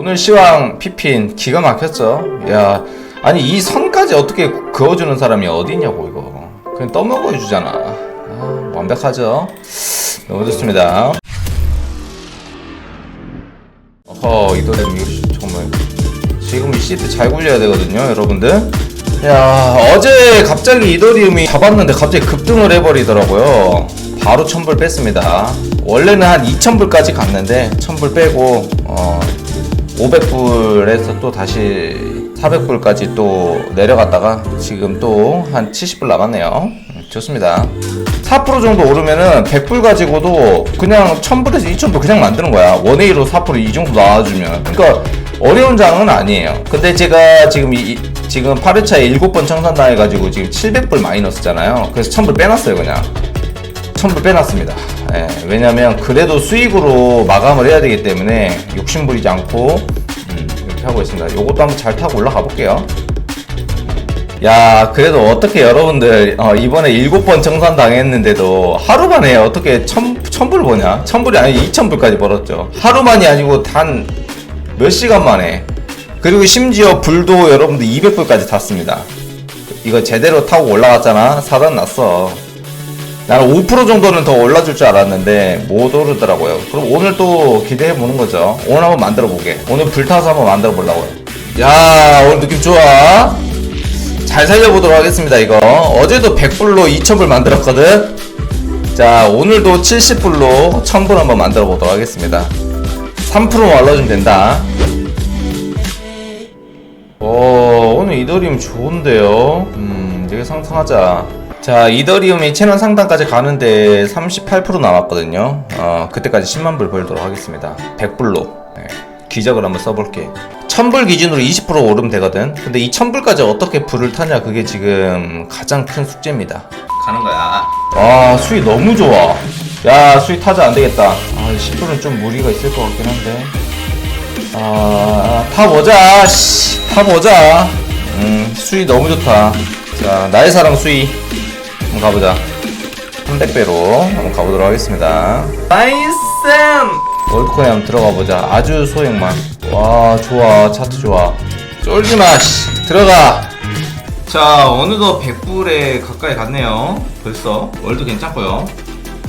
오늘 시황 피핀 기가 막혔죠. 야, 아니 이 선까지 어떻게 그어주는 사람이 어디 있냐고 이거. 그냥 떠먹어 주잖아. 아, 완벽하죠. 너무 좋습니다. 어허 이도림 이거 정말 지금 이 시트 잘 굴려야 되거든요, 여러분들. 야 어제 갑자기 이더리움이 잡았는데 갑자기 급등을 해버리더라고요. 바로 1000불 뺐습니다. 원래는 한 2000불까지 갔는데 1000불 빼고 어 500불에서 또 다시 400불까지 또 내려갔다가 지금 또 한 70불 남았네요. 음, 좋습니다. 4% 정도 오르면은 100불 가지고도 그냥 1000불에서 2000불 그냥 만드는 거야. 원웨이로 4%이 정도 나와주면. 그러니까 어려운 장은 아니에요. 근데 제가 지금 이, 이- 지금 8회차에 7번 청산당해가지고 지금 700불 마이너스잖아요. 그래서 1000불 빼놨어요, 그냥. 1000불 빼놨습니다. 예, 왜냐면 그래도 수익으로 마감을 해야 되기 때문에 욕심 부리지 않고 음, 이렇게 하고 있습니다. 요것도 한번 잘 타고 올라가 볼게요. 야, 그래도 어떻게 여러분들 어, 이번에 7번 청산 당했는데도 하루 만에 어떻게 천, 천불 버냐? 천불이 아니고 2천불까지 벌었죠. 하루만이 아니고 단 몇 시간 만에. 그리고 심지어 불도 여러분들 200불까지 탔습니다. 이거 제대로 타고 올라갔잖아. 사단 났어. 나는 5% 정도는 더 올라줄 줄 알았는데 못 오르더라고요. 그럼 오늘 또 기대해 보는 거죠. 오늘 한번 만들어 보게. 오늘 불타서 한번 만들어 보려고요. 야, 오늘 느낌 좋아. 잘 살려보도록 하겠습니다. 이거 어제도 100불로 2000불 만들었거든. 자, 오늘도 70불로 1000불 한번 만들어 보도록 하겠습니다. 3%만 올려주면 된다. 오, 오늘 이더리움 좋은데요? 음, 되게 상승하자. 자, 이더리움이 채널 상단까지 가는데 38% 남았거든요. 어, 그때까지 10만 불 벌도록 하겠습니다. 100불로. 기적을 한번 써볼게. 1000불 기준으로 20% 오르면 되거든. 근데 이 1000불까지 어떻게 불을 타냐, 그게 지금 가장 큰 숙제입니다. 가는 거야. 아, 수위 너무 좋아. 야, 수위 타자 안 되겠다. 아, 10불은 좀 무리가 있을 것 같긴 한데. 아, 타보자. 씨, 타보자. 음, 수위 너무 좋다. 자, 나의 사랑 수위. 한번 가보자. 300배로 한번 가보도록 하겠습니다. 나이스! 월코에 한번 들어가 보자. 아주 소액만. 와, 좋아. 차트 좋아. 쫄지 마, 씨. 들어가. 자, 어느덧 100불에 가까이 갔네요. 벌써. 월드 괜찮고요.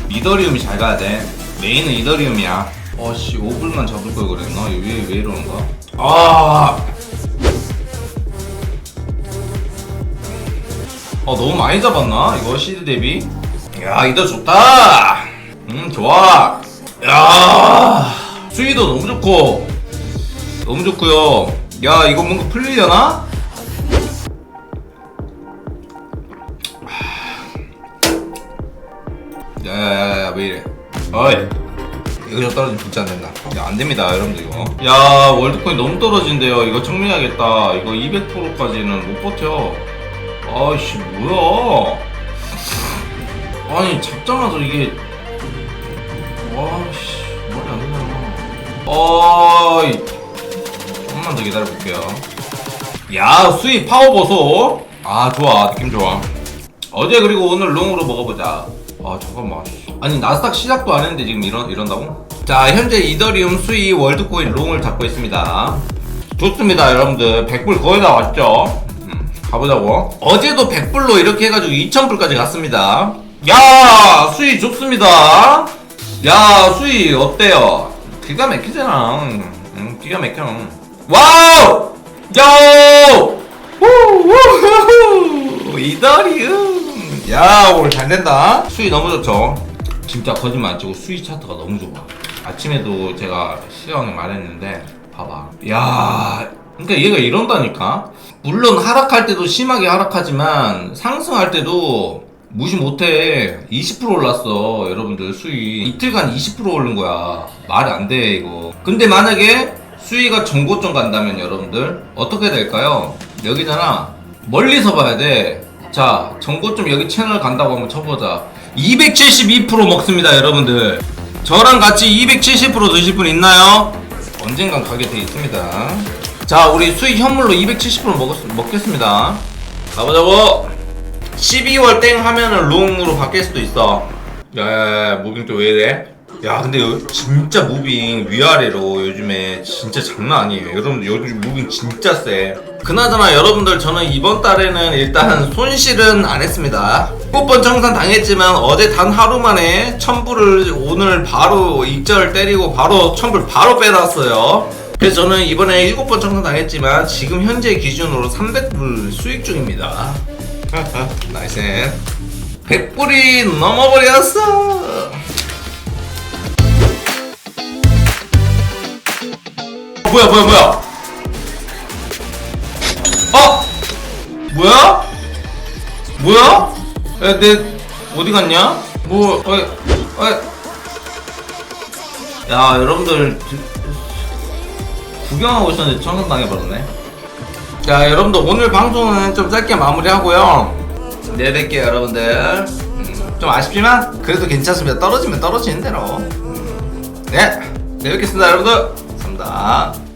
이더리움이 잘 가야 돼. 메인은 이더리움이야. 어씨, 5불만 잡을 걸 그랬나? 왜, 왜 이러는 거야? 아! 너무 많이 잡았나? 이거 시드 대비? 야, 이더 좋다! 음, 좋아! 야 수위도 너무 좋고, 너무 좋고요 야, 이거 뭔가 풀리려나? 야 야 야 야 왜 이래 어이 이거 저 떨어지면 진짜 안 된다 야 안 됩니다 여러분들 이거 야 월드코인 너무 떨어진대요 이거 정리하겠다 이거 200%까지는 못 버텨 아이씨 뭐야 아니 잡자마자 이게 와씨 머리 안 되잖아 어이 조금만 더 기다려볼게요 야 수입 파워 보소 아 좋아 느낌 좋아 어제 그리고 오늘 롱으로 먹어보자. 아 잠깐만. 아니 나스닥 시작도 안 했는데 지금 이런 이런다고? 자 현재 이더리움 수위 월드코인 롱을 잡고 있습니다. 좋습니다 여러분들 100불 거의 다 왔죠? 음, 가보자고. 어제도 100불로 이렇게 해가지고 2,000불까지 갔습니다. 야 수위 좋습니다. 야 수위 어때요? 기가 막히잖아. 음, 기가 막혀. 와우! 야! 우우우후 이더리움 야 오늘 잘 된다 수위 너무 좋죠 진짜 거짓말 안 치고 수위 차트가 너무 좋아 아침에도 제가 시장에 말했는데 봐봐 야 그러니까 얘가 이런다니까. 물론 하락할 때도 심하게 하락하지만 상승할 때도 무시 못해. 20% 올랐어 여러분들 수위 이틀간 20% 오른 거야. 말이 안 돼 이거. 근데 만약에 수위가 전고점 간다면 여러분들 어떻게 될까요? 여기잖아. 멀리서 봐야 돼 자 전고점 여기 채널 간다고 한번 쳐보자. 272% 먹습니다 여러분들. 저랑 같이 270% 드실 분 있나요? 언젠간 가게 돼 있습니다 자 우리 수익 현물로 270% 먹었, 먹겠습니다. 가보자고 12월 땡 하면은 롱으로 바뀔 수도 있어. 야야야 무빙 또 왜 이래? 야 근데 요- 진짜 무빙 위아래로 요즘에 진짜 장난 아니에요. 여러분 요즘 무빙 진짜 세 그나저나 여러분들 저는 이번 달에는 일단 손실은 안 했습니다. 7번 청산 당했지만 어제 단 하루 만에 천불을 오늘 바로 익절 때리고 바로 천불 바로 빼놨어요 그래서 저는 이번에 7번 청산 당했지만 지금 현재 기준으로 300불 수익 중입니다 나이스 100불이 넘어버렸어 어, 뭐야 뭐야 뭐야 어? 뭐야? 뭐야? 야, 내 어디 갔냐? 뭐 어이 어이 야 여러분들 구경하고 있었는데 청산 당해버렸네. 자 여러분들 오늘 방송은 좀 짧게 마무리하고요. 내릴게요 여러분들. 음, 좀 아쉽지만 그래도 괜찮습니다. 떨어지면 떨어지는 대로. 음. 네 내뵙겠습니다 여러분들. 감사합니다